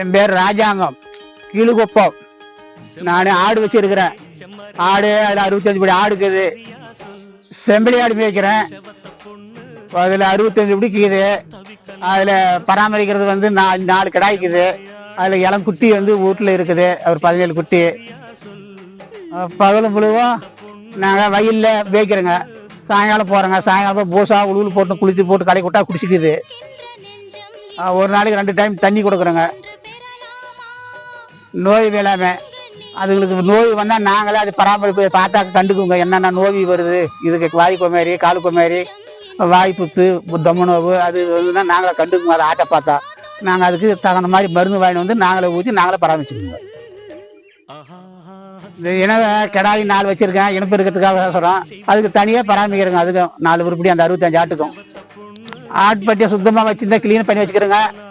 என் பேர் ராஜாங்கம். கீழுகுப்பம். நான் ஆடு வச்சிருக்கிறேன். ஆடு அதில் அறுபத்தஞ்சு படி ஆடு இருக்குது. செம்பிளி ஆடு மேய்க்கிறேன். அதில் அறுபத்தஞ்சு பிடிக்குது அதில் பராமரிக்கிறது வந்து நாலு நாலு கிடாய்க்குது அதில் இளம் குட்டி வந்து வீட்டில் இருக்குது. ஒரு பதினேழு குட்டி. பகலும் முழுவதும் நாங்கள் வயலில் மேய்க்கிறோங்க. சாயங்காலம் போகிறோங்க சாயங்காலம் பூசா உழுவுல போட்டு குளிச்சு போட்டு கடை கொட்டா குடிச்சிக்குது. ஒரு நாளைக்கு ரெண்டு டைம் தண்ணி கொடுக்குறோங்க. நோய் வேளாமை அதுங்களுக்கு நோய் வந்தால் நாங்களே அது பராமரிப்பு பார்த்தா கண்டுக்குங்க. என்னென்ன நோய் வருது? இதுக்கு வாய் கொமாரி கால் கொமாரி வாய் புத்து தம்மு நோவு அது வந்துன்னா நாங்களே கண்டுக்குங்க. அதை ஆட்டை பார்த்தா. நாங்கள் அதுக்கு தகுந்த மாதிரி மருந்து வாங்கி வந்து நாங்களே ஊற்றி நாங்களே பராமரிச்சுக்கோங்க. இந்த இன கிடாயி நாலு வச்சுருக்கேன். இனப்பெருக்கத்துக்காக சொல்கிறோம் அதுக்கு தனியாக பராமரிக்கிறோங்க. அதுக்கும் நாலு உருப்படி அந்த அறுபத்தஞ்சு ஆட்டுக்கும். ஆட்பட்டியை சுத்தமாக வச்சுருந்தா க்ளீன் பண்ணி வச்சுக்கிறோங்க.